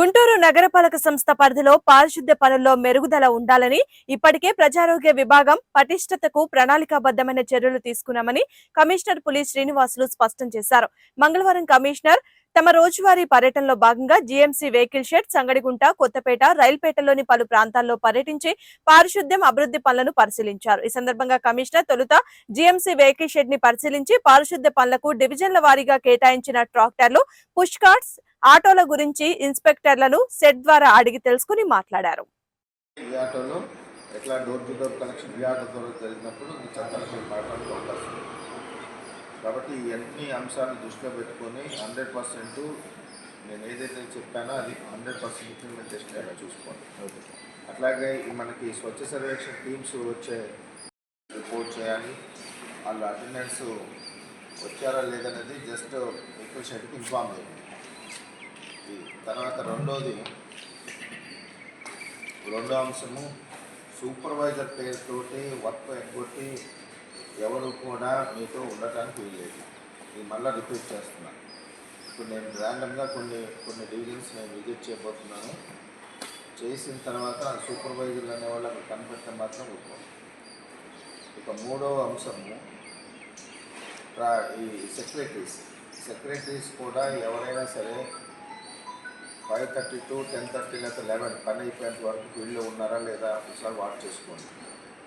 గుంటూరు నగరపాలక సంస్థ పరిధిలో పారిశుద్ధ్య పనుల్లో మెరుగుదల ఉండాలని ఇప్పటికే ప్రజారోగ్య విభాగం పటిష్టతకు ప్రణాళికాబద్ధమైన చర్యలు తీసుకున్నామని కమిషనర్ పులి శ్రీనివాసులు స్పష్టం చేశారు. మంగళవారం కమిషనర్ తమ రోజువారీ పర్యటనలో భాగంగా GMC vehicle shed Sangadigunta Kothapeta రైల్పేటలోని పలు ప్రాంతాల్లో పర్యటించి పారిశుద్ధ్యం అభివృద్ధి పనులను పరిశీలించారు. ఈ సందర్భంగా కమిషనర్ తొలుత జీఎంసీ వెహికల్ షెడ్ని పరిశీలించి పారిశుద్ధ్య పనులకు డివిజన్ల వారీగా కేటాయించిన ట్రాక్టర్లు పుష్ కార్ట్స్ ఆటోల గురించి ఇన్స్పెక్టర్లను సెట్ ద్వారా అడిగి తెలుసుకుని మాట్లాడారు. ఈ ఆటోలో ఎట్లా డోర్ టు డోర్ కనెక్షన్ ఈ ఆటో ద్వారా జరిగినప్పుడు కాబట్టి ఈ అన్ని అంశాలను దృష్టిలో పెట్టుకొని హండ్రెడ్ పర్సెంట్ నేను ఏదైతే చెప్పానో అది హండ్రెడ్ పర్సెంట్ ఇంప్లిమెంటేషన్ అయ్యేలా చూసుకోండి. అట్లాగే మనకి స్వచ్ఛ సర్వేక్షణ టీమ్స్ వచ్చే రిపోర్ట్ చేయాలి వాళ్ళు అటెండెన్స్ వచ్చారా లేదనేది జస్ట్ ఎక్కువ షెడ్కి ఇన్ఫామ్ చేయండి. ఈ తర్వాత రెండోది రెండో అంశము సూపర్వైజర్ పేరుతోటి వర్క్ ఎగ్గొట్టి ఎవరు కూడా మీతో ఉండటానికి వీల్లేదు. ఇది మళ్ళీ రిపీట్ చేస్తున్నాను ఇప్పుడు నేను ర్యాండమ్గా కొన్ని కొన్ని డివిజన్స్ నేను విజిట్ చేయబోతున్నాను. చేసిన తర్వాత సూపర్వైజర్లు అనే వాళ్ళకి కనిపెట్టడం మాత్రం ఊరుకోండి ఇక మూడవ అంశము ఈ సెక్రటరీస్ సెక్రటరీస్ కూడా ఎవరైనా సరే five thirty to ten thirty లేదా లెవెన్ పని అయిపోయేంత వరకు ఫీల్డ్లో ఉన్నారా లేదా ఒకసారి వాచ్ చేసుకోండి.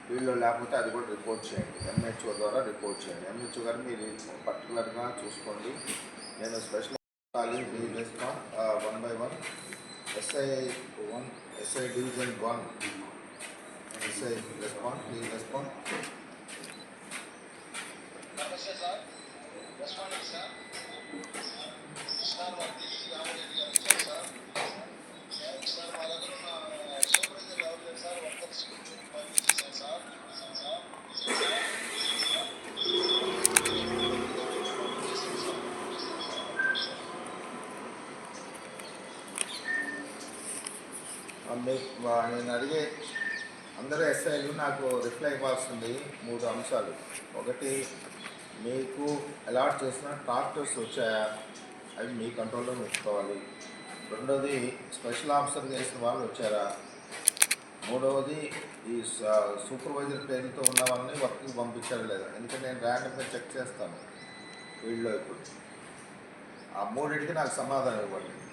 ఫీల్డ్లో లేకపోతే అది కూడా రిపోర్ట్ చేయండి. ఎంహెచ్ఓ ద్వారా రిపోర్ట్ చేయండి. ఎంహెచ్ఓ గారు మీరు పర్టికులర్గా చూసుకోండి. నేను special please respond one by one. SI one SI division one. SI respond please respond నమస్తే సార్. వా- నేను అడిగే అందరూ ఎస్ఐలు నాకు రిప్లై ఇవ్వాల్సింది మూడు అంశాలు. ఒకటి మీకు అలాట్ చేసిన ట్రాక్టర్స్ వచ్చాయా? అవి మీ కంట్రోల్లో ఉంచుకోవాలి రెండోది స్పెషల్ ఆఫీసర్ చేసిన వాళ్ళు వచ్చారా? మూడవది ఈ స- సూపర్వైజర్ పేరుతో ఉన్న వాళ్ళని వర్క్కి పంపించడం లేదా. ఎందుకంటే నేను ర్యాండమ్గా చెక్ చేస్తాను ఫీల్డ్లో ఇప్పుడు. ఆ మూడింటికి నాకు సమాధానం ఇవ్వండి.